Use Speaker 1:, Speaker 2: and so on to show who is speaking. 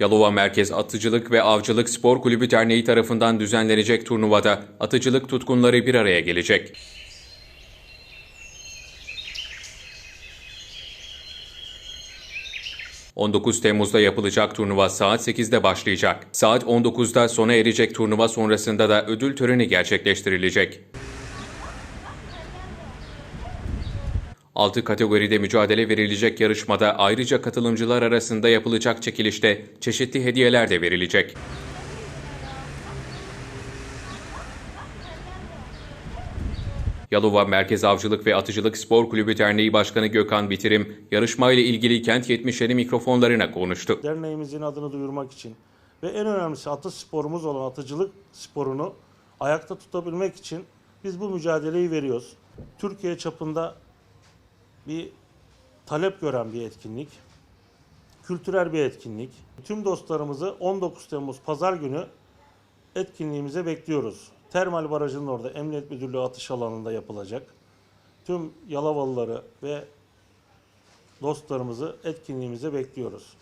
Speaker 1: Yalova Merkez Atıcılık ve Avcılık Spor Kulübü Derneği tarafından düzenlenecek turnuvada atıcılık tutkunları bir araya gelecek. ...19 Temmuz'da yapılacak turnuva saat 8'de başlayacak. Saat 19'da sona erecek turnuva sonrasında da ödül töreni gerçekleştirilecek. 6 kategoride mücadele verilecek yarışmada ayrıca katılımcılar arasında yapılacak çekilişte çeşitli hediyeler de verilecek. Yalova Merkez Avcılık ve Atıcılık Spor Kulübü Derneği Başkanı Gökhan Bitirim, yarışmayla ilgili Kent 70'leri mikrofonlarına konuştu.
Speaker 2: derneğimizin adını duyurmak için ve en önemlisi atı sporumuz olan atıcılık sporunu ayakta tutabilmek için biz bu mücadeleyi veriyoruz. Türkiye çapında bir talep gören bir etkinlik, kültürel bir etkinlik. Tüm dostlarımızı 19 Temmuz Pazar günü etkinliğimize bekliyoruz. Termal Barajı'nın orada Emniyet Müdürlüğü atış alanında yapılacak. Tüm Yalavalıları ve dostlarımızı etkinliğimize bekliyoruz.